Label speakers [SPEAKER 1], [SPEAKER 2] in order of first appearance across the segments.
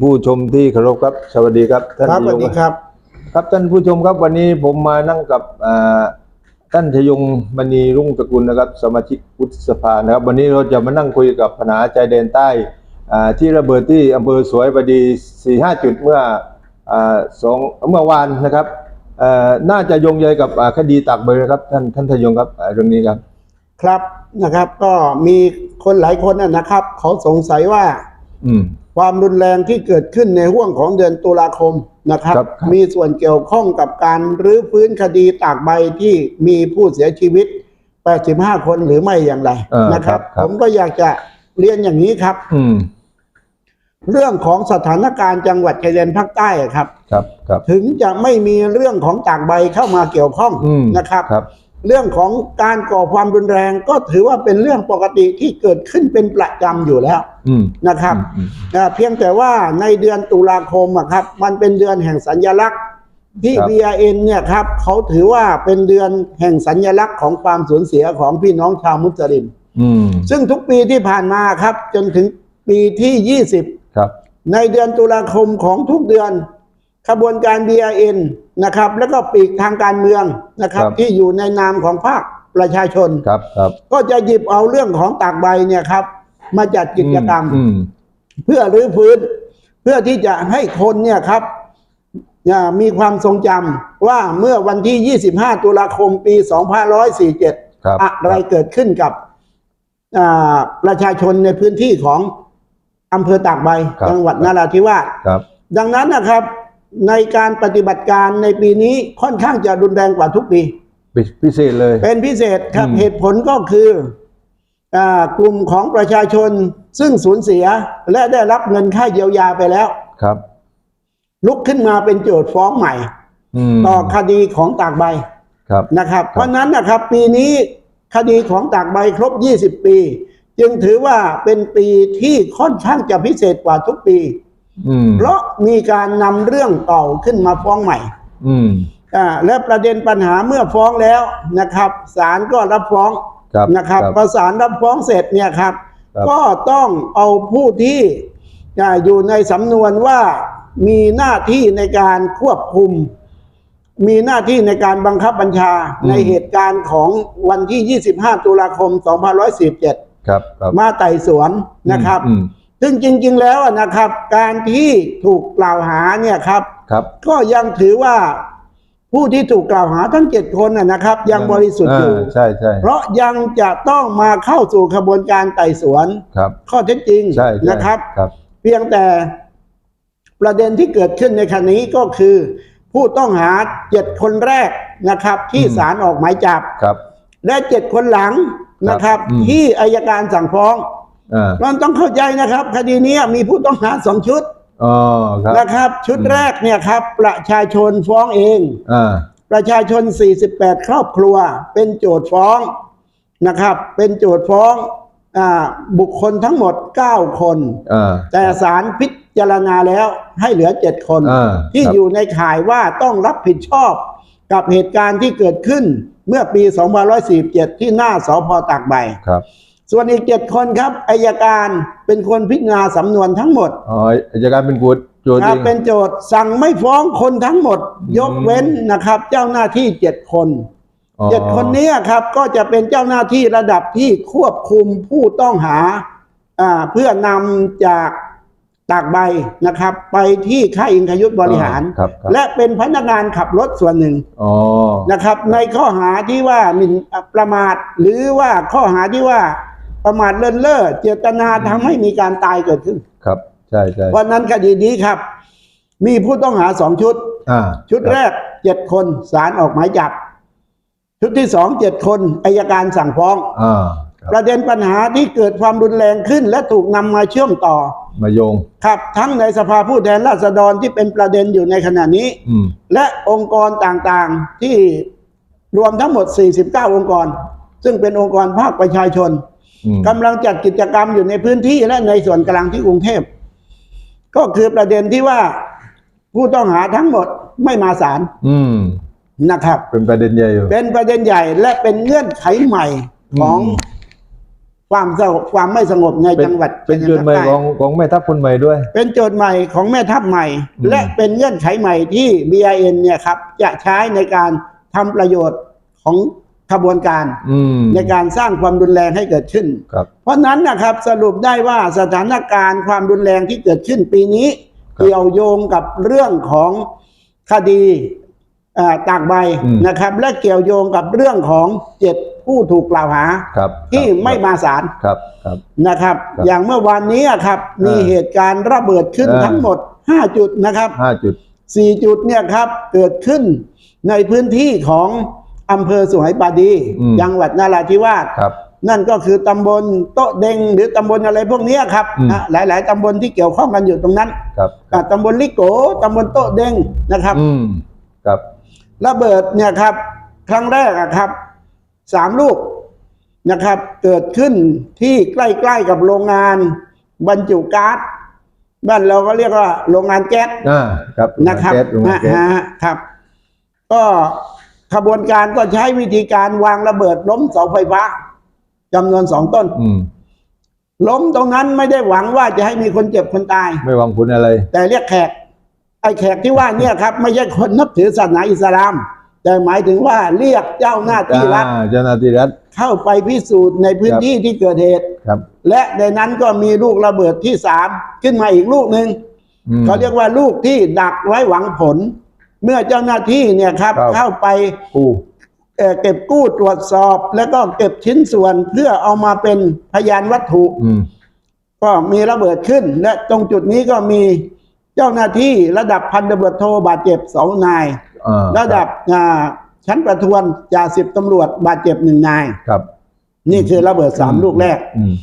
[SPEAKER 1] ผู้ชมที่เคารพครับสวัสดีครับท่าน
[SPEAKER 2] ครับส
[SPEAKER 1] นายก
[SPEAKER 2] วัสดีครับ
[SPEAKER 1] ครับท่านผู้ชมครับวันนี้ผมมานั่งกับอ่าท่านชยงมณีรุ่งตระกูลนะครับ สมาชิกวุฒิสภานะครับ วันนี้เราจะมานั่งคุยกับปัญหาใจแดนใต้อ่าที่ระเบิดที่อำเภอสวยบดีสี่ห้าจุดเมื่ออ่าสองเมื่อวานนะครับเอ่อน่าจะโยงใยกับอ่าคดีตากใบนะครับ ท่านท่านชยงครับอ่าเรื่องนี้ครับ
[SPEAKER 2] ครับนะครับ ก็มีคนหลายคนนะนะครับ เขาสงสัยว่า
[SPEAKER 1] อืม
[SPEAKER 2] ความรุนแรงที่เกิดขึ้นในห่วงของเดือนตุลาคมนะครับ
[SPEAKER 1] ครับครับ
[SPEAKER 2] มีส่วนเกี่ยวข้องกับการรื้อฟื้นคดีตากใบที่มีผู้เสียชีวิต 85 คนหรือไม่อย่างไร
[SPEAKER 1] เออ
[SPEAKER 2] นะครับ
[SPEAKER 1] ครับครับ
[SPEAKER 2] ผมก็อยากจะเรียนอย่างนี้ครับ
[SPEAKER 1] อืม
[SPEAKER 2] เรื่องของสถานการณ์จังหวัดชายแดนภาคใต้อะครับ
[SPEAKER 1] ครับครับ
[SPEAKER 2] ถึงจะไม่มีเรื่องของตากใบเข้ามาเกี่ยวข้อง
[SPEAKER 1] อืม
[SPEAKER 2] นะครับ
[SPEAKER 1] ครับ
[SPEAKER 2] เรื่องของการก่อความรุนแรงก็ถือว่าเป็นเรื่องปกติที่เกิดขึ้นเป็นประจำอยู่แล้ว
[SPEAKER 1] อืม
[SPEAKER 2] นะครับ
[SPEAKER 1] อืม
[SPEAKER 2] อ่าเพียงแต่ว่าในเดือนตุลาคมอะครับ มันเป็นเดือนแห่งสัญลักษณ์ที่
[SPEAKER 1] ครับ
[SPEAKER 2] BRN เนี่ยครับเขาถือว่าเป็นเดือนแห่งสัญลักษณ์ของความสูญเสียของพี่น้องชาวมุสลิม
[SPEAKER 1] อืม
[SPEAKER 2] ซึ่งทุกปีที่ผ่านมาครับ จนถึงปีที่20
[SPEAKER 1] ครับ
[SPEAKER 2] ในเดือนตุลาคมของทุกเดือนขบวนการ BRN นะครับ แล้วก็ปีกทางการเมืองนะครับ
[SPEAKER 1] ครับ
[SPEAKER 2] ที่อยู่ในนามของภาคประชาชน
[SPEAKER 1] ครับครับ
[SPEAKER 2] ก็จะหยิบเอาเรื่องของตากใบเนี่ยครับ มาจัดกิจกรรม
[SPEAKER 1] อืม
[SPEAKER 2] เพื่อรื้อฟื้นเพื่อที่จะให้คนเนี่ยครับอ่ามีความทรงจำว่าเมื่อวันที่ 25 ตุลาคมปี 2547
[SPEAKER 1] ครับ
[SPEAKER 2] อะไรเกิดขึ้นกับอ่าประชาชนในพื้นที่ของอำเภอตากใบ
[SPEAKER 1] ครับ
[SPEAKER 2] จังหวัดนราธิวาส
[SPEAKER 1] ครับ
[SPEAKER 2] ดังนั้นนะครับ ในการปฏิบัติการในปีนี้ค่อนข้างจะรุนแรงกว่าทุกปี
[SPEAKER 1] พิเศษเลย
[SPEAKER 2] เป็นพิเศษครับ
[SPEAKER 1] อืม
[SPEAKER 2] เหตุผลก็คืออากลุ่มของประชาชนซึ่งสูญเสียและได้รับเงินค่าเยียวยาไปแล้ว
[SPEAKER 1] ครับ
[SPEAKER 2] ลุกขึ้นมาเป็นโจทย์ฟ้องใหม่
[SPEAKER 1] อืม
[SPEAKER 2] ต่อคดีของตากใบ
[SPEAKER 1] ครับ
[SPEAKER 2] นะครับ
[SPEAKER 1] ครับ
[SPEAKER 2] เพราะฉะนั้นนะครับ ปีนี้คดีของตากใบครบ 20 ปี จึงถือว่าเป็นปีที่ค่อนข้างจะพิเศษกว่าทุกปี
[SPEAKER 1] อืม
[SPEAKER 2] เพราะมีการนำเรื่องเก่าขึ้นมาฟ้องใหม่
[SPEAKER 1] อืม
[SPEAKER 2] อ่าและประเด็นปัญหาเมื่อฟ้องแล้วนะครับศาลก็รับฟ้อง
[SPEAKER 1] ครับ
[SPEAKER 2] นะครับ
[SPEAKER 1] ครับ
[SPEAKER 2] พอศาลรับฟ้องเสร็จเนี่ยครับ
[SPEAKER 1] ครับ
[SPEAKER 2] ก็ต้องเอาผู้ที่อ่าอยู่ในสำนวนว่ามีหน้าที่ในการควบคุม มีหน้าที่ในการบังคับบัญชาในเหตุการณ์ของวันที่ 25 ตุลาคม 2547
[SPEAKER 1] ครับครับ
[SPEAKER 2] มาไต่สวนนะครับ
[SPEAKER 1] อืม
[SPEAKER 2] ซึ่งจริง ๆ แล้วนะครับ การที่ถูกกล่าวหาเนี่ยครับ
[SPEAKER 1] ครับ
[SPEAKER 2] ก็ยังถือว่าผู้ที่ถูกกล่าวหาทั้งเจ็ดคนนะนะครับ ยังบริสุทธิ์อยู่า
[SPEAKER 1] ใช่ใช่
[SPEAKER 2] เพราะยังจะต้องมาเข้าสู่ขบวนการไต่สวน
[SPEAKER 1] ครับ
[SPEAKER 2] ข้อเท็จจริง
[SPEAKER 1] ใช่ใช่
[SPEAKER 2] นะครับ
[SPEAKER 1] ครับ
[SPEAKER 2] เพียงแต่ประเด็นที่เกิดขึ้นในครั้นี้ก็คือ ผู้ต้องหาเจ็ดคนแรกนะครับ ที่ศาลออกหมายจับ
[SPEAKER 1] ครับ
[SPEAKER 2] และเจ็ดคนหลังนะครับ
[SPEAKER 1] อืม
[SPEAKER 2] ที่อายการสั่งฟ้อง
[SPEAKER 1] อ่า
[SPEAKER 2] มันต้องเข้าใจนะครับ คดีนี้มีผู้ต้องหาสองชุด
[SPEAKER 1] อ๋อครับ
[SPEAKER 2] นะครับ ชุด
[SPEAKER 1] อืม
[SPEAKER 2] แรกเนี่ยครับ ประชาชนฟ้องเอง
[SPEAKER 1] อ่า
[SPEAKER 2] ประชาชน 48 ครอบครัว เป็นโจทย์ฟ้องนะครับ เป็นโจทย์ฟ้องอาบุคคลทั้งหมด 9 คน
[SPEAKER 1] อ่า
[SPEAKER 2] แต่ศาลพิจารณาแล้วให้เหลือ 7 คน
[SPEAKER 1] อ่า
[SPEAKER 2] ที่
[SPEAKER 1] ครับ
[SPEAKER 2] อยู่ในข่ายว่าต้องรับผิดชอบกับเหตุการณ์ที่เกิดขึ้นเมื่อปี 2547 ที่หน้าสพตากใบ
[SPEAKER 1] ครับ
[SPEAKER 2] ส่วนอีก7คนครับอายการเป็นคนพิจารณาสำนวนทั้งหมด
[SPEAKER 1] อ๋ออัยการเป็นกูดโจทย์
[SPEAKER 2] ค
[SPEAKER 1] เอ
[SPEAKER 2] รับ
[SPEAKER 1] ง
[SPEAKER 2] เป็นโจทย์สั่งไม่ฟ้องคนทั้งหมด ยกเว้นนะครับ เจ้าหน้าที่เจ็ดคน
[SPEAKER 1] อ๋อ
[SPEAKER 2] เจ็ดคนนี้ครับก็จะเป็นเจ้าหน้าที่ระดับที่ควบคุมผู้ต้องหาอ่าเพื่อนำจากตากใบนะครับ ไปที่ค่ายอิงคยุทธบริหาร
[SPEAKER 1] ครับครับ
[SPEAKER 2] และเป็นพนักงานขับรถส่วนหนึ่ง
[SPEAKER 1] อ๋อ
[SPEAKER 2] นะครับในข้อหาที่ว่าหมิ่นประมาทหรือว่าข้อหาที่ว่า ประมาทเลินเล่อเจตนาทำให้มีการตายเกิดขึ้น
[SPEAKER 1] ครับ ใช่ใช่
[SPEAKER 2] เพราะฉะนั้นคดีนี้ครับ มีผู้ต้องหาสองชุด
[SPEAKER 1] อ่า
[SPEAKER 2] ชุดแรกเจ็ดคนศาลออกหมายจับ ชุดที่สองเจ็ดคนอายการสั่งฟ้อง
[SPEAKER 1] อ่าครับ
[SPEAKER 2] ประเด็นปัญหาที่เกิดความรุนแรงขึ้น และถูกนำมาเชื่อมต่อ
[SPEAKER 1] มาโยง
[SPEAKER 2] ครับ ทั้งในสภาผู้แทนราษฎรที่เป็นประเด็นอยู่ในขณะนี้
[SPEAKER 1] อืม
[SPEAKER 2] และองค์กรต่างๆที่รวมทั้งหมด 49 องค์กร ซึ่งเป็นองค์กรภาคประชาชน
[SPEAKER 1] อืม
[SPEAKER 2] กำลังจัดกิจกรรมอยู่ในพื้นที่และในส่วนกลางที่กรุงเทพ ก็คือประเด็นที่ว่าผู้ต้องหาทั้งหมดไม่มาศาล
[SPEAKER 1] อืม
[SPEAKER 2] นะครับ
[SPEAKER 1] เป็นประเด็นใหญ่อยู่
[SPEAKER 2] เป็นประเด็นใหญ่และเป็นเงื่อนไขใหม่ของ
[SPEAKER 1] อืม
[SPEAKER 2] ความสงบความไม่สงบใน
[SPEAKER 1] เป็น
[SPEAKER 2] จังหวัด
[SPEAKER 1] เป็น
[SPEAKER 2] ชาย
[SPEAKER 1] จุด
[SPEAKER 2] แดน
[SPEAKER 1] ใหม่
[SPEAKER 2] ภาค
[SPEAKER 1] ข
[SPEAKER 2] ใต้
[SPEAKER 1] องของแม่ทัพคนใหม่ด้วย
[SPEAKER 2] เป็นโจทย์ใหม่ของแม่ทัพใหม่
[SPEAKER 1] อืม
[SPEAKER 2] และเป็นเงื่อนไขใหม่ที่ BIN เนี่ยครับ จะใช้ในการทำประโยชน์ของ ขบวนการ
[SPEAKER 1] อืม
[SPEAKER 2] ในการสร้างความรุนแรงให้เกิดขึ้น
[SPEAKER 1] ครับ
[SPEAKER 2] เพราะนั้นนะครับสรุปได้ว่าสถานการณ์ความรุนแรงที่เกิดขึ้นปีนี้
[SPEAKER 1] ครับ
[SPEAKER 2] เกี่ยวโยงกับเรื่องของคดีเอ่อตากใบ
[SPEAKER 1] อืม
[SPEAKER 2] นะครับ และเกี่ยวโยงกับเรื่องของเจ็ดผู้ถูกกล่าวหา
[SPEAKER 1] ครับ
[SPEAKER 2] ที่
[SPEAKER 1] ครับ
[SPEAKER 2] ไม่มาศาล
[SPEAKER 1] ครับครับ
[SPEAKER 2] นะครับ
[SPEAKER 1] ครับ
[SPEAKER 2] อย่างเมื่อวานนี้อะครับ มี
[SPEAKER 1] เออ
[SPEAKER 2] เหตุการณ์ระเบิดขึ้น
[SPEAKER 1] เออ
[SPEAKER 2] ทั้งหมด 5 จุดนะครับ
[SPEAKER 1] ห้าจุด
[SPEAKER 2] 4จุดเนี่ยครับเกิดขึ้นในพื้นที่ของ อำเภอสุไหงปาดี
[SPEAKER 1] อืม
[SPEAKER 2] จังหวัดนาราธิวาส
[SPEAKER 1] ครับ
[SPEAKER 2] นั่นก็คือตำบลโต๊ะเดงหรือตำบลอะไรพวกเนี้ยครับ
[SPEAKER 1] อืม
[SPEAKER 2] อะหลาย ๆตำบลที่เกี่ยวข้องกันอยู่ตรงนั้น
[SPEAKER 1] ครับ
[SPEAKER 2] อะตำบลลิโกตำบลโต๊ะเดงนะครับ
[SPEAKER 1] อืมครับ
[SPEAKER 2] ระเบิดเนี่ยครับ ครั้งแรกอะครับสามลูกนะครับ เกิดขึ้นที่ใกล้ๆกับโรงงานบรรจุก๊าซบ้านเราก็เรียกว่าโรงงานแก๊ส
[SPEAKER 1] อ่า ครับ
[SPEAKER 2] นะครับ
[SPEAKER 1] โงงาแก๊สโรงงานแก๊ส
[SPEAKER 2] นะฮะครับ ก็ ขบวนการก็ใช้วิธีการวางระเบิดล้มเสาไฟฟ้าจำนวนสองต้น
[SPEAKER 1] อืม
[SPEAKER 2] ล้มตรงนั้นไม่ได้หวังว่าจะให้มีคนเจ็บคนตาย
[SPEAKER 1] ไม่หวังผลอะไร
[SPEAKER 2] แต่เรียกแขก ไอ้แขกที่ว่าเนี่ยครับ ไม่ใช่คนนับถือศาสนาอิสลาม แต่หมายถึงว่าเรียกเจ้าหน้าที่รัฐ
[SPEAKER 1] อ่าเจ้าหน้าที่รัฐ
[SPEAKER 2] เข้าไปพิสูจน์ในพื้น
[SPEAKER 1] ครับ
[SPEAKER 2] ที่ที่เกิดเหตุ
[SPEAKER 1] ครับ
[SPEAKER 2] และในนั้นก็มีลูกระเบิดที่สามขึ้นมาอีกลูกหนึ่ง
[SPEAKER 1] อืม
[SPEAKER 2] เขาเรียกว่าลูกที่ดักไว้หวังผล เมื่อเจ้าหน้าที่เนี่ยครับ
[SPEAKER 1] ครับ
[SPEAKER 2] เข้าไป
[SPEAKER 1] กู้
[SPEAKER 2] เอ่อเก็บกู้ตรวจสอบ แล้วก็เก็บชิ้นส่วนเพื่อเอามาเป็นพยานวัตถุ
[SPEAKER 1] อืม
[SPEAKER 2] ก็มีระเบิดขึ้น และตรงจุดนี้ก็มีเจ้าหน้าที่ระดับพันตำรวจโทบาดเจ็บสองนาย
[SPEAKER 1] อ่า
[SPEAKER 2] ระดับอ่าชั้นประทวนจ่าสิบตำรวจบาดเจ็บหนึ่งนาย
[SPEAKER 1] ครับ
[SPEAKER 2] นี่คือระเบิดสามลูกแรก
[SPEAKER 1] อืม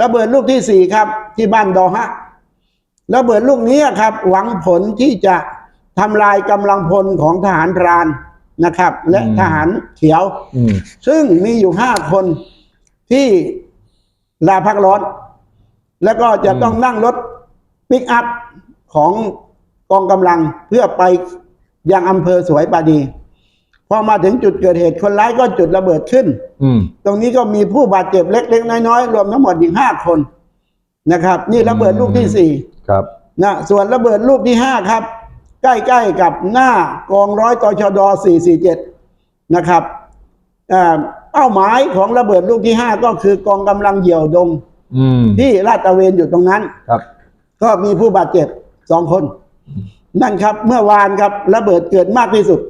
[SPEAKER 2] ระเบิดลูกที่สี่ครับ ที่บ้านดอฮะระเบิดลูกนี้ครับ หวังผลที่จะ ทำลายกำลังพลของทหารพรานนะครับ และทหารเขียว
[SPEAKER 1] อืม
[SPEAKER 2] ซึ่งมีอยู่ห้าคนที่ลาพักร้อน แล้วก็จะต้องนั่งรถปิกอัพของกองกำลังเพื่อไปยังอำเภอสวยปาดี พอมาถึงจุดเกิดเหตุคนร้ายก็จุดระเบิดขึ้น
[SPEAKER 1] อืม
[SPEAKER 2] ตรงนี้ก็มีผู้บาดเจ็บเล็ก ๆ น้อย ๆ รวมทั้งหมดอีกห้าคนนะครับ นี่ระเบิดลูกที่สี่
[SPEAKER 1] ครับ
[SPEAKER 2] นะส่วนระเบิดลูกที่ห้าครับ ใกล้ๆกับหน้ากองร้อยตชด 447 นะครับอ่าเป้าหมายของระเบิดลูกที่ห้าก็คือกองกำลังเหยี่ยวดง
[SPEAKER 1] อืม
[SPEAKER 2] ที่ลาดตระเวนอยู่ตรงนั้น
[SPEAKER 1] ครับ
[SPEAKER 2] ก็มีผู้บาดเจ็บสองคน นั่นครับ เมื่อวานครับระเบิดเกิดมากที่สุด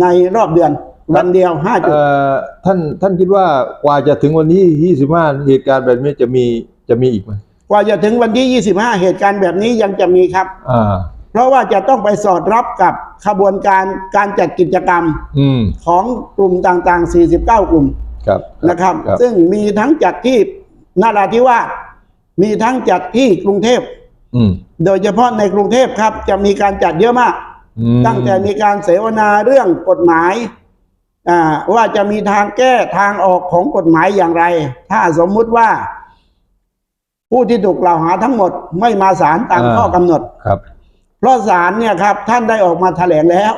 [SPEAKER 2] ในรอบเดือนวันเดียวห้าจุด
[SPEAKER 1] เอ่อท่านท่านคิดว่ากว่าจะถึงวันนี้ยี่สิบห้าเหตุการณ์แบบนี้จะมีจะมีอีกไหม
[SPEAKER 2] กว่าจะถึงวันที่25เหตุการณ์แบบนี้ยังจะมีครับ
[SPEAKER 1] อ่า
[SPEAKER 2] เพราะว่าจะต้องไปสอดรับกับขบวนการการจัดกิจกรรม
[SPEAKER 1] อืม
[SPEAKER 2] ของกลุ่มต่างๆ 49 กลุ่ม
[SPEAKER 1] ครับ
[SPEAKER 2] นะครับ
[SPEAKER 1] ครับ
[SPEAKER 2] ซึ่งมีทั้งจัดที่นาราธิวาสมีทั้งจัดที่กรุงเทพ
[SPEAKER 1] อืม
[SPEAKER 2] โดยเฉพาะในกรุงเทพครับ จะมีการจัดเยอะมาก
[SPEAKER 1] อืม
[SPEAKER 2] ตั้งแต่มีการเสวนาเรื่องกฎหมายอ่าว่าจะมีทางแก้ทางออกของกฎหมายอย่างไร ถ้าสมมุติว่า ผู้ที่ถูกกล่าวหาทั้งหมดไม่มาศาลตามข้อกำหนด
[SPEAKER 1] ครับ
[SPEAKER 2] เพราะศาลเนี่ยครับท่านได้ออกมาแถลงแล้ว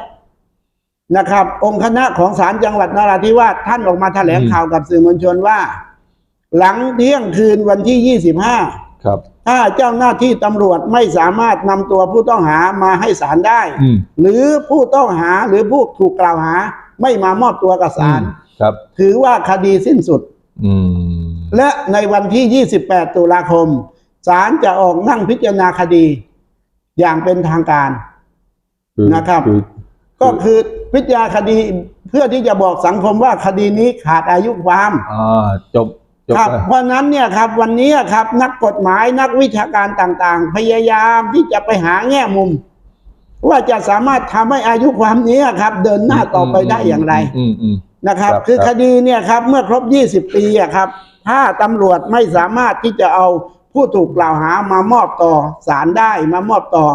[SPEAKER 2] นะครับ องค์คณะของศาลจังหวัดนราธิวาสท่านออกมาแถลง
[SPEAKER 1] อืม
[SPEAKER 2] ข่าวกับสื่อมวลชนว่า หลังเที่ยงคืนวันที่25
[SPEAKER 1] ครับ
[SPEAKER 2] ถ้าเจ้าหน้าที่ตำรวจไม่สามารถนำตัวผู้ต้องหามาให้ศาลได้
[SPEAKER 1] อืม
[SPEAKER 2] หรือผู้ต้องหาหรือผู้ถูกกล่าวหา ไม่มามอบตัวกับศาล
[SPEAKER 1] ครับ
[SPEAKER 2] ถือว่าคดีสิ้นสุด
[SPEAKER 1] อืม
[SPEAKER 2] และในวันที่ 28 ตุลาคมศาลจะออกนั่งพิจารณาคดี อย่างเป็นทางการ
[SPEAKER 1] คือ
[SPEAKER 2] นะครับ
[SPEAKER 1] คือ
[SPEAKER 2] ก็คือพิจารณาคดีเพื่อที่จะบอกสังคมว่าคดีนี้ขาดอายุความ
[SPEAKER 1] อ่าจบจบ
[SPEAKER 2] ครับ
[SPEAKER 1] ไป
[SPEAKER 2] เพราะฉะนั้นเนี่ยครับวันนี้ครับนักกฎหมายนักวิชาการต่างๆ พยายามที่จะไปหาแง่มุม ว่าจะสามารถทำให้อายุความนี้ครับ เดินหน้าต่อไปได้อย่างไร
[SPEAKER 1] อืมอืม
[SPEAKER 2] นะครับ
[SPEAKER 1] ครับ
[SPEAKER 2] คือ
[SPEAKER 1] ครับ
[SPEAKER 2] คดีเนี่ยครับ เมื่อครบ 20 ปีอะครับ ถ้าตำรวจไม่สามารถที่จะเอา ผู้ถูกกล่าวหามามอบต่อศาลได้มามอบต่อ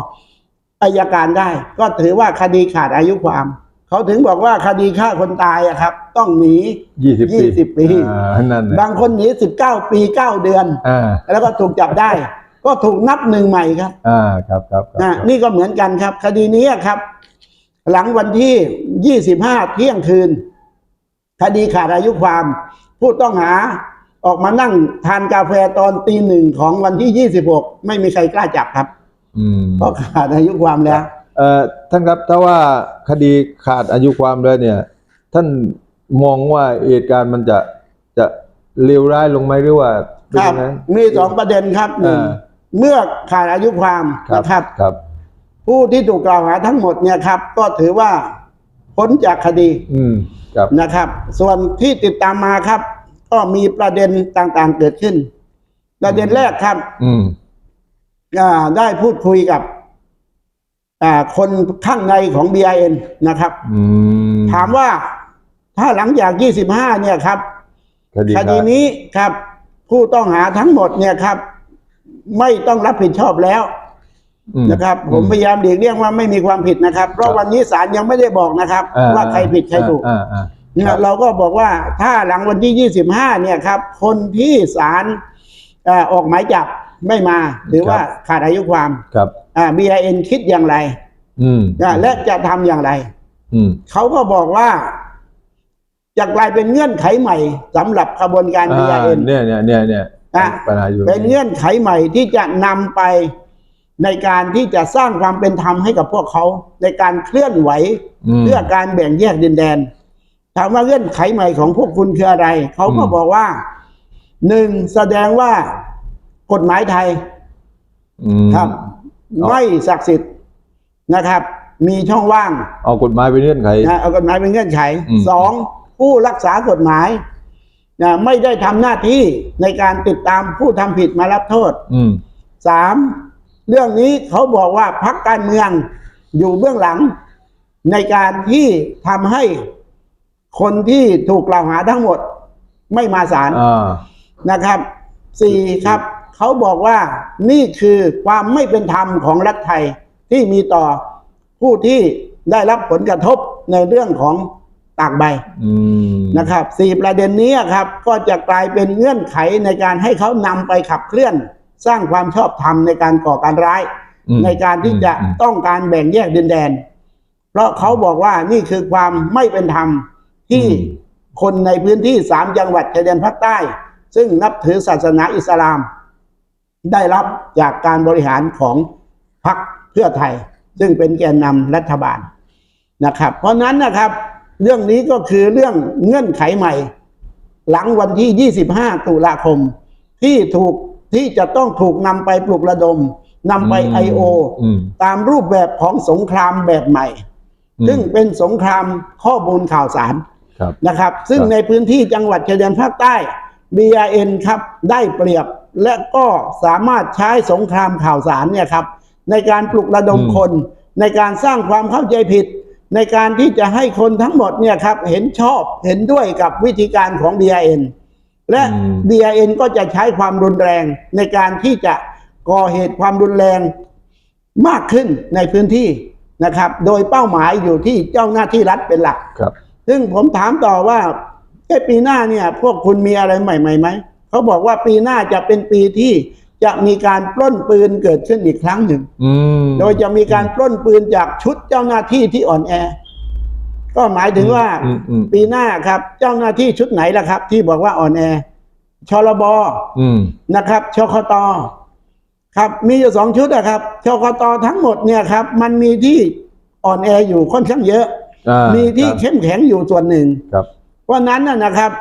[SPEAKER 2] อายการได้ ก็ถือว่าคดีขาดอายุความ เขาถึงบอกว่าคดีฆ่าคนตายอะครับ ต้องหนี
[SPEAKER 1] ยี่สิบปี
[SPEAKER 2] 20ปี
[SPEAKER 1] อ่านั่นแหละ
[SPEAKER 2] บางคนหนี19ปี9เดือน
[SPEAKER 1] อ่า
[SPEAKER 2] แล้วก็ถูกจับได้ ก็ถูกนับหนึ่งใหม่ครับ
[SPEAKER 1] อ่าครับครับครับ
[SPEAKER 2] นะครับนี่ก็เหมือนกันครับ คดีนี้ครับ หลังวันที่25เที่ยงคืน คดีขาดอายุความ ผู้ต้องหา ออกมานั่งทานกาแฟตอนตีหนึ่งของวันที่ 26 ไม่มีใครกล้าจับครับ
[SPEAKER 1] อืม
[SPEAKER 2] เพราะขาดอายุความแล้ว
[SPEAKER 1] เอ่อท่านครับถ้าว่าคดีขาดอายุความแล้วเนี่ย ท่านมองว่าเหตุการณ์มันจะจะเลวร้ายลงไหมหรือว่าเป็น
[SPEAKER 2] ครับ
[SPEAKER 1] ยังไง
[SPEAKER 2] มีสองประเด็นครับหนึ่ง
[SPEAKER 1] อ่า
[SPEAKER 2] เมื่อขาดอายุความนะครับ
[SPEAKER 1] ครับ
[SPEAKER 2] ผู้ที่ถูกกล่าวหาทั้งหมดเนี่ยครับ ก็ถือว่าพ้นจากคดี
[SPEAKER 1] อืมครับ
[SPEAKER 2] นะครับ ส่วนที่ติดตามมาครับ ก็มีประเด็นต่างๆเกิดขึ้น ประเด็นแรกครับ
[SPEAKER 1] อืม
[SPEAKER 2] อ่าได้พูดคุยกับอ่าคนข้างในของ BIN นะครับ
[SPEAKER 1] อืม
[SPEAKER 2] ถามว่าถ้าหลังจาก 25 เนี่ยครับ
[SPEAKER 1] คดี
[SPEAKER 2] คดี
[SPEAKER 1] ขาด
[SPEAKER 2] นี้ครับ ผู้ต้องหาทั้งหมดเนี่ยครับ ไม่ต้องรับผิดชอบแล้ว
[SPEAKER 1] อื
[SPEAKER 2] นะครับ ผมพยายามหลีกเลี่ยงว่าไม่มีความผิดนะครับ เพราะวันนี้ศาลยังไม่ได้บอกนะครับ
[SPEAKER 1] อ่
[SPEAKER 2] ว่าใครผิดใครถูก
[SPEAKER 1] อ่าอ่า
[SPEAKER 2] เนี่
[SPEAKER 1] ครั
[SPEAKER 2] ย
[SPEAKER 1] บ
[SPEAKER 2] เราก็บอกว่าถ้าหลังวันที่ 25 เนี่ยครับ คนที่ศาลเอ่อออกหมายจับไม่มา หรือว่าขาดอายุความ
[SPEAKER 1] ครับ
[SPEAKER 2] อ่า BIN คิดอย่างไร
[SPEAKER 1] อืม
[SPEAKER 2] อ่าและจะทำอย่างไร
[SPEAKER 1] อืม
[SPEAKER 2] เขาก็บอกว่า จะกลายเป็นเงื่อนไขใหม่สำหรับกระบวนการ
[SPEAKER 1] อ่า
[SPEAKER 2] BIN
[SPEAKER 1] เนี่ยเนี่ยเนี่ยเนี่ย
[SPEAKER 2] อะ
[SPEAKER 1] ปัญหาอยู่
[SPEAKER 2] เป็นเงื่อนไขใหม่ที่จะนำไปในการที่จะสร้างความเป็นธรรมให้กับพวกเขา ในการเคลื่อนไหว
[SPEAKER 1] ม
[SPEAKER 2] เพื่อการแบ่งแยกดินแดน ถามว่าเงื่อนไขใหม่ของพวกคุณคืออะไร เขาก็
[SPEAKER 1] อืม
[SPEAKER 2] บอกว่าหนึ่งแสดงว่ากฎหมายไทย
[SPEAKER 1] อืม
[SPEAKER 2] ครับ
[SPEAKER 1] อ๋อ
[SPEAKER 2] ไม่ศักดิ์สิทธิ์นะครับ มีช่องว่าง
[SPEAKER 1] เอากฎหมายเป็นเงื่อนไข
[SPEAKER 2] นะเอากฎหมายเป็นเงื่อนไข
[SPEAKER 1] อืม
[SPEAKER 2] สองผู้รักษากฎหมายนะไม่ได้ทำหน้าที่ในการติดตามผู้ทำผิดมารับโทษ
[SPEAKER 1] อืม
[SPEAKER 2] สามเรื่องนี้เขาบอกว่าพักการเมืองอยู่เบื้องหลังในการที่ทำให้ คนที่ถูกกล่าวหาทั้งหมดไม่มาศาล
[SPEAKER 1] อ่า
[SPEAKER 2] นะครับสี่ครับเขาบอกว่านี่คือความไม่เป็นธรรมของรัฐไทยที่มีต่อผู้ที่ได้รับผลกระทบในเรื่องของตากใบ
[SPEAKER 3] อืม
[SPEAKER 2] นะครับสี่ประเด็นนี้ครับ ก็จะกลายเป็นเงื่อนไขในการให้เขานำไปขับเคลื่อน สร้างความชอบธรรมในการก่อการร้าย
[SPEAKER 3] อืม
[SPEAKER 2] ในการที่จะ
[SPEAKER 3] อืม
[SPEAKER 2] ต้องการแบ่งแยกดินแดน เพราะเขาบอกว่านี่คือความไม่เป็นธรรม ที่คนในพื้นที่สามจังหวัดชายแดนภาคใต้ ซึ่งนับถือศาสนาอิสลาม ได้รับจากการบริหารของพรรคเพื่อไทย ซึ่งเป็นแกนนำรัฐบาลนะครับ เพราะฉะนั้นนะครับ เรื่องนี้ก็คือเรื่องเงื่อนไขใหม่ หลังวันที่ 25 ตุลาคม ที่ถูกที่จะต้องถูกนำไปปลุกระดมนำไป
[SPEAKER 3] อืม
[SPEAKER 2] I.O.
[SPEAKER 3] อืม
[SPEAKER 2] ตามรูปแบบของสงครามแบบใหม่
[SPEAKER 3] อืม
[SPEAKER 2] ซึ่งเป็นสงครามข้อมูลข่าวสาร
[SPEAKER 3] ครับ
[SPEAKER 2] นะครับ ซึ่ง
[SPEAKER 3] ครับ
[SPEAKER 2] ในพื้นที่จังหวัดชายแดนภาคใต้ BRN ครับได้เปรียบและก็สามารถใช้สงครามข่าวสารเนี่ยครับในการปลุกระดมคน ในการสร้างความเข้าใจผิด ในการที่จะให้คนทั้งหมดเนี่ยครับเห็นชอบเห็นด้วยกับวิธีการของ BRN และ
[SPEAKER 3] อืม
[SPEAKER 2] BRN ก็จะใช้ความรุนแรงในการที่จะก่อเหตุความรุนแรงมากขึ้นในพื้นที่นะครับ โดยเป้าหมายอยู่ที่เจ้าหน้าที่รัฐเป็นหลัก
[SPEAKER 3] ครับ
[SPEAKER 2] ซึ่งผมถามต่อว่าเอ้ปีหน้าเนี่ย พวกคุณมีอะไรใหม่ๆไหมเขาบอกว่าปีหน้าจะเป็นปีที่จะมีการปล้นปืนเกิดขึ้นอีกครั้งหนึ่ง
[SPEAKER 3] อืม
[SPEAKER 2] โดยจะมีการปล้นปืนจากชุดเจ้าหน้าที่ที่อ่อนแอ ก็หมายถึงว่า
[SPEAKER 3] อืมอืม
[SPEAKER 2] ปีหน้าครับ เจ้าหน้าที่ชุดไหนล่ะครับ ที่บอกว่าอ่อนแอชลบ
[SPEAKER 3] อืม
[SPEAKER 2] นะครับชคตครับมีอยู่สองชุดนะครับชคตทั้งหมดเนี่ยครับ มันมีที่อ่อนแออยู่ค่อนข้างเยอะ
[SPEAKER 3] อ่า
[SPEAKER 2] มีที่
[SPEAKER 3] ครับ
[SPEAKER 2] เข้มแข็งอยู่ส่วนหนึ่ง
[SPEAKER 3] ครับ
[SPEAKER 2] เพราะนั้นน่ะนะครับ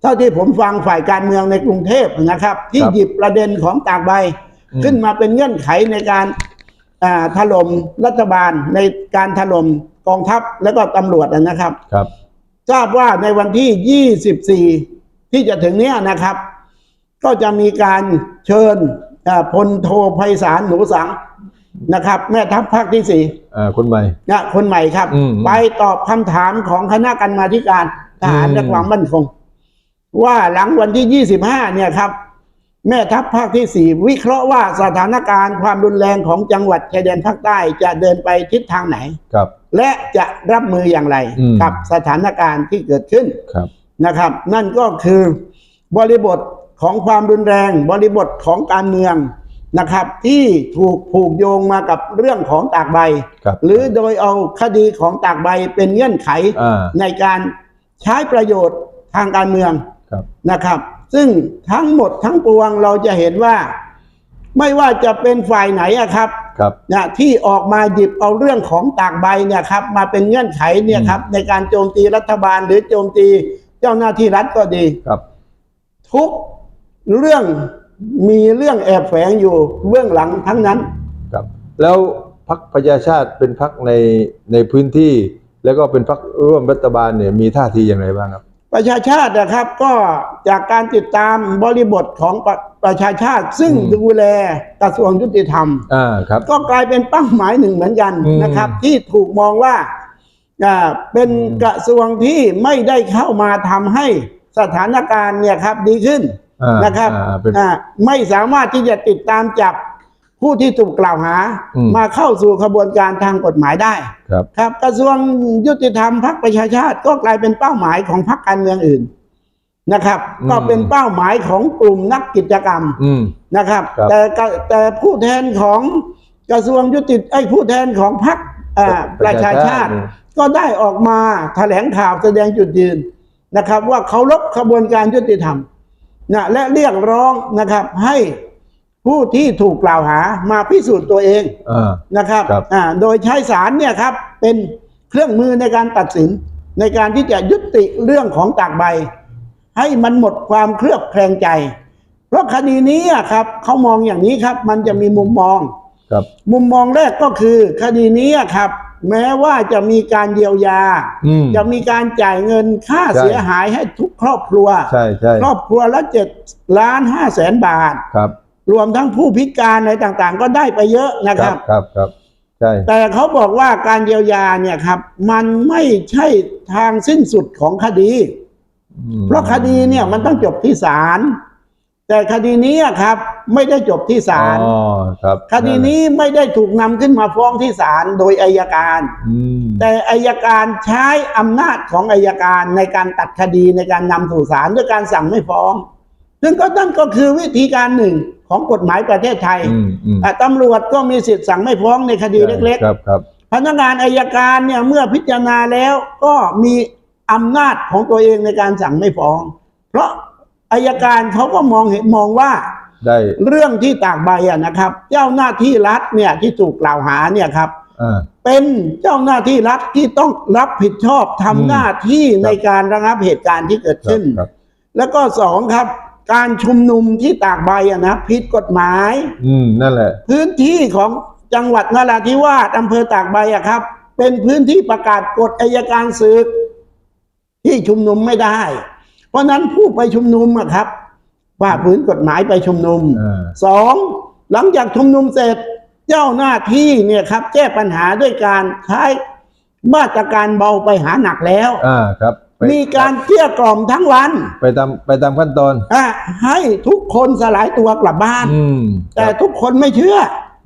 [SPEAKER 2] เท่าที่ผมฟังฝ่ายการเมืองในกรุงเทพนะครับ ที่
[SPEAKER 3] ครับ
[SPEAKER 2] หยิบประเด็นของตากใบ
[SPEAKER 3] อืม
[SPEAKER 2] ขึ้นมาเป็นเงื่อนไขในการอ่าถล่มรัฐบาลในการถล่มกองทัพแล้วก็ตำรวจนะครับ
[SPEAKER 3] ครับ
[SPEAKER 2] ทราบว่าในวันที่ 24 ที่จะถึงเนี้ยนะครับ ก็จะมีการเชิญอ่าพลโทไพศาลหนูสัง นะครับ แม่ทัพภาคที่สี่
[SPEAKER 1] อ่าคนใหม่
[SPEAKER 2] นะคนใหม่ครับ
[SPEAKER 3] อืม
[SPEAKER 2] ไปตอบคำถามของคณะกรรมาธิการทหาร
[SPEAKER 3] อืม
[SPEAKER 2] และความมั่นคง ว่าหลังวันที่25เนี่ยครับ แม่ทัพภาคที่4วิเคราะห์ว่าสถานการณ์ความรุนแรงของจังหวัดชายแดนภาคใต้จะเดินไปทิศทางไหน
[SPEAKER 3] ครับ
[SPEAKER 2] และจะรับมืออย่างไร
[SPEAKER 3] อืม
[SPEAKER 2] กับสถานการณ์ที่เกิดขึ้น
[SPEAKER 3] ครับ
[SPEAKER 2] นะครับ นั่นก็คือบริบทของความรุนแรง บริบทของการเมือง นะครับ ที่ถูกผูกโยงมากับเรื่องของตากใบ
[SPEAKER 3] ครับ
[SPEAKER 2] หรือโดยเอาคดีของตากใบเป็นเงื่อนไข
[SPEAKER 3] อ่า
[SPEAKER 2] ในการใช้ประโยชน์ทางการเมือง
[SPEAKER 3] ครับ
[SPEAKER 2] นะครับ ซึ่งทั้งหมดทั้งปวงเราจะเห็นว่า ไม่ว่าจะเป็นฝ่ายไหนอะครับ
[SPEAKER 1] ครับ
[SPEAKER 2] นะที่ออกมาหยิบเอาเรื่องของตากใบเนี่ยครับมาเป็นเงื่อนไขเนี่ยครับในการโจมตีรัฐบาลหรือโจมตีเจ้าหน้าที่รัฐก็ดี
[SPEAKER 1] ครับ
[SPEAKER 2] ทุกเรื่อง มีเรื่องแอบแฝงอยู่เบื้องหลังทั้งนั้น
[SPEAKER 1] ครับ แล้วพรรคประชาชาติเป็นพรรคในในพื้นที่ แล้วก็เป็นพรรคร่วมรัฐบาลเนี่ยมีท่าทีอย่างไรบ้างครับ
[SPEAKER 2] ประชาชาตินะครับก็จากการติดตามบริบทของประประชาชาติ ซึ่ง
[SPEAKER 1] อืม
[SPEAKER 2] ดูแลกระทรวงยุติธรรม
[SPEAKER 1] อ่าครับ
[SPEAKER 2] ก็กลายเป็นเป้าหมายหนึ่งเหมือนกัน
[SPEAKER 1] อืม
[SPEAKER 2] นะครับ ที่ถูกมองว่าอ่าเป็น
[SPEAKER 1] อืม
[SPEAKER 2] กระทรวงที่ไม่ได้เข้ามาทำให้สถานการณ์เนี่ยครับดีขึ้น
[SPEAKER 1] อ่า
[SPEAKER 2] นะครับ
[SPEAKER 1] อ่าเป็น
[SPEAKER 2] อ่าไม่สามารถที่จะติดตามจับผู้ที่ถูกกล่าวหา
[SPEAKER 1] อืม
[SPEAKER 2] มาเข้าสู่ขบวนการทางกฎหมายได้
[SPEAKER 1] ครับ
[SPEAKER 2] ครับกระทรวงยุติธรรมพรรคประชาชาติก็กลายเป็นเป้าหมายของพรรคการเมืองอื่นนะครับ
[SPEAKER 1] อืม
[SPEAKER 2] ก็เป็นเป้าหมายของกลุ่มนักกิจกรรม
[SPEAKER 1] อืม
[SPEAKER 2] นะครับ
[SPEAKER 1] ครับ
[SPEAKER 2] แต่กะแต่ผู้แทนของกระทรวงยุติไอ้ยผู้แทนของพรรคอ่าประชาชาติ ก็ได้ออกมาแถลงข่าวแสดงจุดยืนนะครับ ว่าเคารพขบวนการยุติธรรม นะและเรียกร้องนะครับ ให้ผู้ที่ถูกกล่าวหามาพิสูจน์ตัวเอง
[SPEAKER 1] อ่า
[SPEAKER 2] นะครับ
[SPEAKER 1] ครับ
[SPEAKER 2] อ่าโดยใช้ศาลเนี่ยครับเป็นเครื่องมือในการตัดสิน ในการที่จะยุติเรื่องของตากใบ ให้มันหมดความเครือบแคลงใจ เพราะคดีนี้อะครับเขามองอย่างนี้ครับ มันจะมีมุมมอง
[SPEAKER 1] ครับ
[SPEAKER 2] มุมมองแรกก็คือคดีนี้อะครับ แม้ว่าจะมีการเยียวยา
[SPEAKER 1] อืม
[SPEAKER 2] จะมีการจ่ายเงินค่า
[SPEAKER 1] ใช่
[SPEAKER 2] เสียหายให้ทุกครอบครัว
[SPEAKER 1] ใช่ใช่
[SPEAKER 2] ครอบครัวละเจ็ดล้านห้าแสนบาท
[SPEAKER 1] ครับ
[SPEAKER 2] รวมทั้งผู้พิการอะไรต่างๆ ก็ได้ไปเยอะนะ
[SPEAKER 1] ค
[SPEAKER 2] ค
[SPEAKER 1] รั
[SPEAKER 2] รั
[SPEAKER 1] บ บครับครับใช่
[SPEAKER 2] แต่เขาบอกว่าการเยียวยาเนี่ยครับ มันไม่ใช่ทางสิ้นสุดของคดี
[SPEAKER 1] อืม
[SPEAKER 2] เพราะคดีเนี่ยมันต้องจบที่ศาล แต่คดีนี้อะครับ ไม่ได้จบที่ศาล
[SPEAKER 1] อ๋อครับ
[SPEAKER 2] คดีนี้ไม่ได้ถูกนำขึ้นมาฟ้องที่ศาลโดยอายการ
[SPEAKER 1] อืม
[SPEAKER 2] แต่อายการใช้อำนาจของอายการในการตัดคดีในการนำสู่ศาลด้วยการสั่งไม่ฟ้อง ซึ่งก็นั่นก็คือวิธีการหนึ่งของกฎหมายประเทศไทย
[SPEAKER 1] อืมอืม
[SPEAKER 2] อะตำรวจก็มีสิทธิ์สั่งไม่ฟ้องในคดีเล็ก
[SPEAKER 1] ครับครับ
[SPEAKER 2] ๆพนักงานอายการเนี่ยเมื่อพิจารณาแล้วก็มีอำนาจของตัวเองในการสั่งไม่ฟ้อง เพราะ อายการเขาก็มองเห็นมองว่า
[SPEAKER 1] ได้
[SPEAKER 2] เรื่องที่ตากใบอะนะครับ เจ้าหน้าที่รัฐเนี่ยที่ถูกกล่าวหาเนี่ยครับ
[SPEAKER 1] อ่า
[SPEAKER 2] เป็นเจ้าหน้าที่รัฐที่ต้องรับผิดชอบ
[SPEAKER 1] อืม
[SPEAKER 2] ทำหน้าที่ในการระงับเหตุการณ์ที่เกิด
[SPEAKER 1] ครับ
[SPEAKER 2] ขึ้น
[SPEAKER 1] ครับ
[SPEAKER 2] แล้วก็สองครับ การชุมนุมที่ตากใบอะนะผิดกฎหมาย
[SPEAKER 1] อืม นั่นแหละ
[SPEAKER 2] พื้นที่ของจังหวัดนราธิวาสอำเภอตากใบอะครับ เป็นพื้นที่ประกาศกฎอายการศึกที่ชุมนุมไม่ได้ เพราะฉะนั้นผู้ไปชุมนุมอะครับว่าพื้นกฎหมายไปชุมนุม
[SPEAKER 1] อ่า
[SPEAKER 2] สองหลังจากชุมนุมเสร็จเจ้าหน้าที่เนี่ยครับแก้ปัญหาด้วยการใช้มาตรการเบาไปหาหนักแล้ว
[SPEAKER 1] อ่าครับไป
[SPEAKER 2] มีการเกลี้ยกล่อมทั้งวัน
[SPEAKER 1] ไปตามไปตามขั้นตอน
[SPEAKER 2] อะให้ทุกคนสลายตัวกลับบ้าน
[SPEAKER 1] อืม
[SPEAKER 2] แต่
[SPEAKER 1] ครับ
[SPEAKER 2] ทุกคนไม่เชื่อ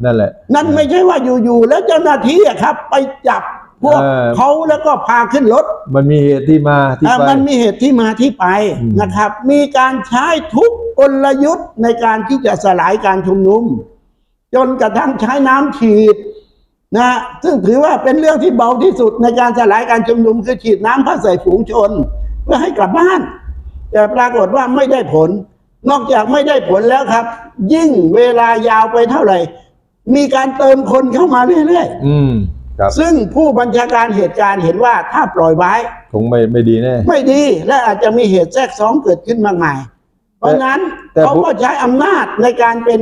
[SPEAKER 1] นั่นแหละ
[SPEAKER 2] นั่นไม่ใช่ว่าอยู่ๆแล้วเจ้าหน้าที่อะครับ ไปจับ พวก
[SPEAKER 1] เออ
[SPEAKER 2] เขาแล้วก็พาขึ้นรถ
[SPEAKER 1] มันมีเหตุที่มาที่
[SPEAKER 2] อะ
[SPEAKER 1] ไป
[SPEAKER 2] มันมีเหตุที่มาที่ไป
[SPEAKER 1] อืม
[SPEAKER 2] นะครับ มีการใช้ทุกกลยุทธ์ในการที่จะสลายการชุมนุม จนกระทั่งใช้น้ำฉีดนะซึ่งถือว่าเป็นเรื่องที่เบาที่สุดในการสลายการชุมนุมคือฉีดน้ำเข้าใส่ฝูงชน เพื่อให้กลับบ้าน แต่ปรากฏว่าไม่ได้ผล นอกจากไม่ได้ผลแล้วครับ ยิ่งเวลายาวไปเท่าไหร่ มีการเติมคนเข้ามาเรื่อย
[SPEAKER 1] อืม ครับ
[SPEAKER 2] ๆซึ่งผู้บัญชาการเหตุการณ์เห็นว่าถ้าปล่อยไว้
[SPEAKER 1] คงไม่ไม่ดีแน่
[SPEAKER 2] ไม่ดีและอาจจะมีเหตุแทรกซ้อนเกิดขึ้นมากมาย เพราะงั้น
[SPEAKER 1] แต่
[SPEAKER 2] เขา
[SPEAKER 1] ผม
[SPEAKER 2] ก็ใช้อำนาจในการเป็น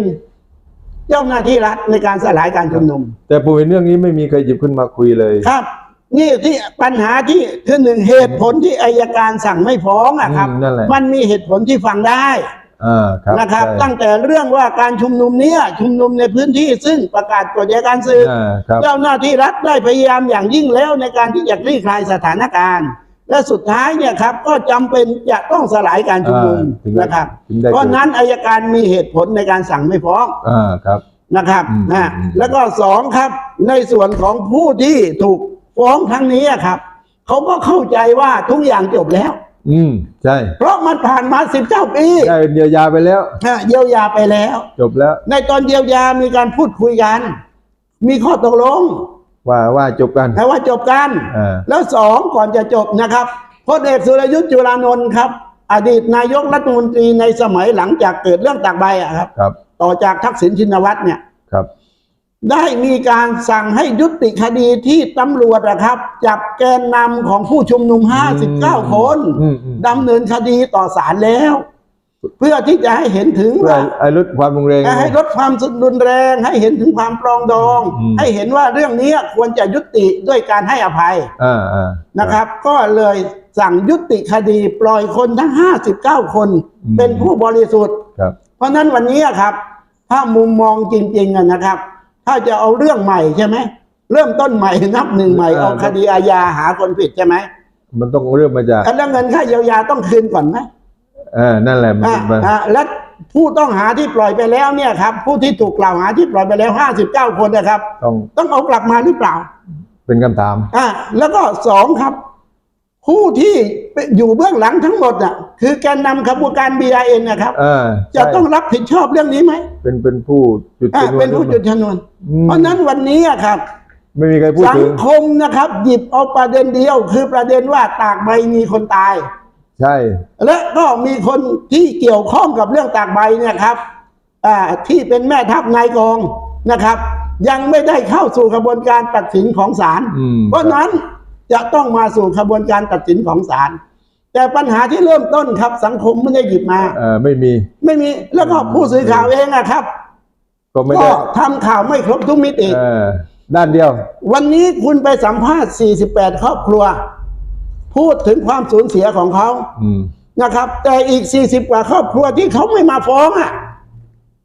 [SPEAKER 2] เจ้าหน้าที่รัฐในการสลายการชุมนุม
[SPEAKER 1] แต่ผมเห็นเรื่องนี้ไม่มีใครหยิบขึ้นมาคุยเลย
[SPEAKER 2] ครับนี่ที่ปัญหาที่คือหนึ่งเหตุผลที่อายการสั่งไม่ฟ้องอะครับ
[SPEAKER 1] อืมนั่นแหละ
[SPEAKER 2] มันมีเหตุผลที่ฟังได้
[SPEAKER 1] อ่าครับ
[SPEAKER 2] นะครับ
[SPEAKER 1] ใช่
[SPEAKER 2] ตั้งแต่เรื่องว่าการชุมนุมเนี้ยชุมนุมในพื้นที่ซึ่งประกาศกฎอัยการศึก
[SPEAKER 1] อ่าครับ
[SPEAKER 2] เจ้าหน้าที่รัฐได้พยายามอย่างยิ่งแล้วในการที่จะคลี่คลายสถานการณ์ และสุดท้ายเนี่ยครับก็จำเป็นจะต้องสลายการชุมนุม
[SPEAKER 1] อ่าถึงได้
[SPEAKER 2] นะครับ
[SPEAKER 1] ถึงได้
[SPEAKER 2] เพราะนั้นอายการมีเหตุผลในการสั่งไม่ฟ้อง
[SPEAKER 1] อ่าครับ
[SPEAKER 2] นะครับ
[SPEAKER 1] อืม
[SPEAKER 2] นะ
[SPEAKER 1] อืม
[SPEAKER 2] แล้วก็สองครับในส่วนของผู้ที่ถูกฟ้องครั้งนี้อะครับเขาก็เข้าใจว่าทุกอย่างจบแล้ว
[SPEAKER 1] อืมใช่
[SPEAKER 2] เพราะมันผ่านมาสิบเก้าปี
[SPEAKER 1] ได้เยียวยาไปแล้ว
[SPEAKER 2] นะเยียวยาไปแล้ว
[SPEAKER 1] จบแล้ว
[SPEAKER 2] ในตอนเยียวยามีการพูดคุยกัน มีข้อตกลง
[SPEAKER 1] ว่าว่าจบกัน
[SPEAKER 2] แต่ว่าจบกัน
[SPEAKER 1] อ่า
[SPEAKER 2] แล้วสองก่อนจะจบนะครับพลเอกสุรยุทธ์จุลานนท์ครับ อดีตนายกรัฐมนตรีในสมัยหลังจากเกิดเรื่องตากใบอะครับ
[SPEAKER 1] ครับ
[SPEAKER 2] ต่อจากทักษิณชินวัตรเนี่ย
[SPEAKER 1] ครับ
[SPEAKER 2] ได้มีการสั่งให้ยุติคดีที่ตำรวจนะครับ จับแกนนำของผู้ชุมนุม 59 คน
[SPEAKER 1] อืมอืม
[SPEAKER 2] ดำเนินคดีต่อศาลแล้ว เพื่อที่จะให้เห็นถึง
[SPEAKER 1] เพื่อ
[SPEAKER 2] ว่า
[SPEAKER 1] ให้ลดความรุนแรง
[SPEAKER 2] ให้ลดความรุนแรงให้เห็นถึงความปรองดอง
[SPEAKER 1] อืม
[SPEAKER 2] ให้เห็นว่าเรื่องนี้ควรจะยุติด้วยการให้อภัย
[SPEAKER 1] อ่าอ่า
[SPEAKER 2] นะครับ ก็เลยสั่งยุติคดีปล่อยคนทั้ง 59 คน
[SPEAKER 1] อืม
[SPEAKER 2] เป็นผู้บริสุทธิ์
[SPEAKER 1] ครับ
[SPEAKER 2] เพราะฉะนั้นวันนี้อะครับ ถ้ามุมมองจริงๆอะนะครับ ถ้าจะเอาเรื่องใหม่ใช่ไหมเริ่มต้นใหม่นับหนึ่งใหม่
[SPEAKER 1] เออ
[SPEAKER 2] เอาคดีอาญาหาคนผิดใช่ไหม
[SPEAKER 1] มันต้องเริ่มมาจาก
[SPEAKER 2] แล้วเงินค่าเยียวยาต้องคืนก่อนไหม
[SPEAKER 1] เออนั่นแหละมัน
[SPEAKER 2] อะ
[SPEAKER 1] มัน
[SPEAKER 2] อะและผู้ต้องหาที่ปล่อยไปแล้วเนี่ยครับ ผู้ที่ถูกกล่าวหาที่ปล่อยไปแล้ว59คนนะครับ
[SPEAKER 1] ต้อง
[SPEAKER 2] ต้องเอากลับมาหรือเปล่า
[SPEAKER 1] เป็นคำถาม
[SPEAKER 2] อะแล้วก็สองครับ ผู้ที่อยู่เบื้องหลังทั้งหมดอะคือแกนนำขบวนการ BIN นะครับ
[SPEAKER 1] เออ
[SPEAKER 2] จะ
[SPEAKER 1] ใช่
[SPEAKER 2] ต้องรับผิดชอบเรื่องนี้ไหม
[SPEAKER 1] เป็นเป็นผู้จุด
[SPEAKER 2] อะ
[SPEAKER 1] ชนวน
[SPEAKER 2] เป็นผู้จุดชนวน
[SPEAKER 1] อืม
[SPEAKER 2] เพราะฉะนั้นวันนี้อะครับ
[SPEAKER 1] ไม่มีใครพูด
[SPEAKER 2] สัง
[SPEAKER 1] ถึง
[SPEAKER 2] คมนะครับ หยิบเอาประเด็นเดียว คือประเด็นว่าตากใบมีคนตาย
[SPEAKER 1] ใช่
[SPEAKER 2] และก็มีคนที่เกี่ยวข้องกับเรื่องตากใบเนี่ยครับอ่าที่เป็นแม่ทัพนายกองนะครับ ยังไม่ได้เข้าสู่กระบวนการตัดสินของศาล
[SPEAKER 1] อืม
[SPEAKER 2] เพราะฉะนั้น จะต้องมาสู่กระบวนการตัดสินของศาลแต่ปัญหาที่เริ่มต้นครับสังคมไม่ได้หยิบมา
[SPEAKER 1] เออไม่มี
[SPEAKER 2] ไม่มีแล้วก็ผู้สื่อข่าวเองอะครับ
[SPEAKER 1] ก็ไม่
[SPEAKER 2] ก็
[SPEAKER 1] ได้
[SPEAKER 2] ทำข่าวไม่ครบทุกมิติ
[SPEAKER 1] เออด้านเดียว
[SPEAKER 2] วันนี้คุณไปสัมภาษณ์ 48 ครอบครัว พูดถึงความสูญเสียของเขา
[SPEAKER 1] อืม
[SPEAKER 2] นะครับ แต่อีก 40 กว่าครอบครัวที่เขาไม่มาฟ้องอะ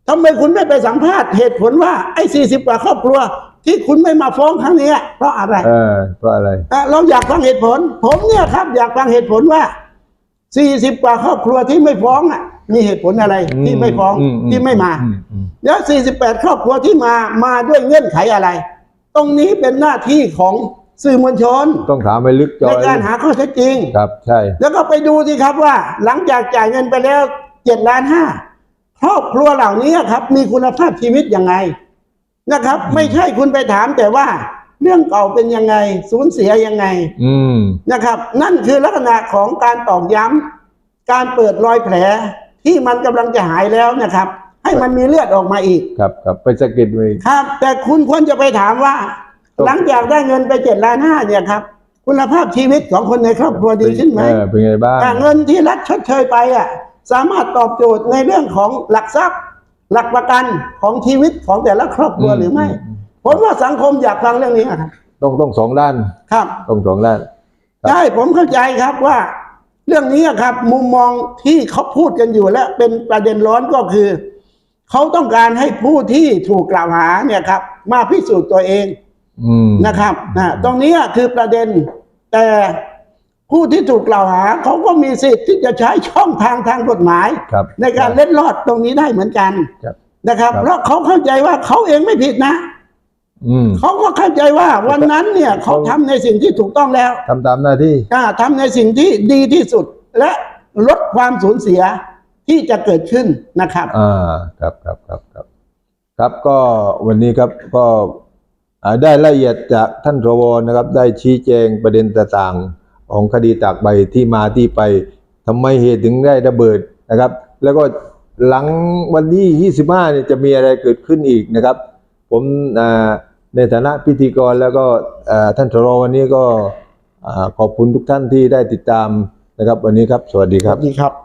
[SPEAKER 2] ทำไมคุณไม่ไปสัมภาษณ์เหตุผลว่าไอ้40 กว่าครอบครัว ที่คุณไม่มาฟ้องครั้งนี้เพราะอะไร
[SPEAKER 1] เออเพราะอะไร
[SPEAKER 2] อะเราอยากฟังเหตุผล ผมเนี่ยครับ อยากฟังเหตุผลว่า40กว่าครอบครัวที่ไม่ฟ้องอะ มีเหตุผลอะไรที่ไม่ฟ้อง
[SPEAKER 1] อือื
[SPEAKER 2] ที่ไม่มา
[SPEAKER 1] อือืม
[SPEAKER 2] แล้ว48ครอบครัวที่มามาด้วยเงื่อนไขอะไร ตรงนี้เป็นหน้าที่ของสื่อมวลชน
[SPEAKER 1] ต้องถามไปลึกจ
[SPEAKER 2] ใน
[SPEAKER 1] อย
[SPEAKER 2] การหาข้อเท็จจริง
[SPEAKER 1] ครับ ใช่
[SPEAKER 2] แล้วก็ไปดูสิครับว่า หลังจากจ่ายเงินไปแล้วเจ็ดล้านห้าครอบครัวเหล่านี้ครับ มีคุณภาพชีวิตยังไง นะครับ ไม่ใช่คุณไปถามแต่ว่าเรื่องเก่าเป็นยังไง สูญเสียยังไง
[SPEAKER 1] อืม
[SPEAKER 2] นะครับ นั่นคือลักษณะของการตอกย้ำการเปิดรอยแผล ที่มันกำลังจะหายแล้วนะครับ ให้มันมีเลือดออกมาอีก
[SPEAKER 1] ครับครับไปสะกิดไว้
[SPEAKER 2] ครับ แต่คุณควรจะไปถามว่า
[SPEAKER 1] ครับ
[SPEAKER 2] หลังจากได้เงินไปเจ็ดล้านห้าเนี่ยครับ คุณภาพชีวิตของคนในครอบครัวดีขึ้นไหม
[SPEAKER 1] เออเป็นไงบ้าง
[SPEAKER 2] อะเงินที่รัฐชดเชยไปอะ สามารถตอบโจทย์ในเรื่องของหลักทรัพย์ หลักประกันของชีวิตของแต่ละครอบครัวหรือไม่ผมว่าสังคมอยากฟังเรื่องนี้นะครับ
[SPEAKER 1] ต้องต้องสองด้าน
[SPEAKER 2] ครับ
[SPEAKER 1] ต้องสองด้านครับ
[SPEAKER 2] ใช่ผมเข้าใจครับว่า เรื่องนี้ครับ มุมมองที่เขาพูดกันอยู่และเป็นประเด็นร้อนก็คือเขาต้องการให้ผู้ที่ถูกกล่าวหาเนี่ยครับ มาพิสูจน์ตัวเอง
[SPEAKER 1] อืม
[SPEAKER 2] นะครับนะตรงนี้คือประเด็นแต่ ผู้ที่ถูกกล่าวหาเขาก็มีสิทธิ์ที่จะใช้ช่องทางทางกฎหมาย
[SPEAKER 1] ครับ
[SPEAKER 2] ในการเล็ดลอดตรงนี้ได้เหมือนกัน
[SPEAKER 1] ครับ
[SPEAKER 2] นะครับ
[SPEAKER 1] ครับ
[SPEAKER 2] เพราะเขาเข้าใจว่าเขาเองไม่ผิดนะ
[SPEAKER 1] อืม
[SPEAKER 2] เขาก็เข้าใจว่าวันนั้นเนี่ยเขาทำในสิ่งที่ถูกต้องแล้ว
[SPEAKER 1] ทำตามหน้าที่
[SPEAKER 2] อ่าทำในสิ่งที่ดีที่สุดและลดความสูญเสียที่จะเกิดขึ้นนะครับ
[SPEAKER 1] อ่าครับครับครับครับครับก็วันนี้ครับก็อ่าได้ละเอียดจากท่านรวนะครับ ได้ชี้แจงประเด็นต่างๆ ของคดีตากใบที่มาที่ไปทำไมเหตุถึงได้ระเบิดนะครับ แล้วก็หลังวันที่ 25เนี่ยจะมีอะไรเกิดขึ้นอีกนะครับ ผมในฐานะพิธีกรแล้วก็ท่านทรวันนี้ก็ขอบคุณทุกท่านที่ได้ติดตามนะครับ วันนี้ครับ สวัสดีครั
[SPEAKER 2] วัสดีครับ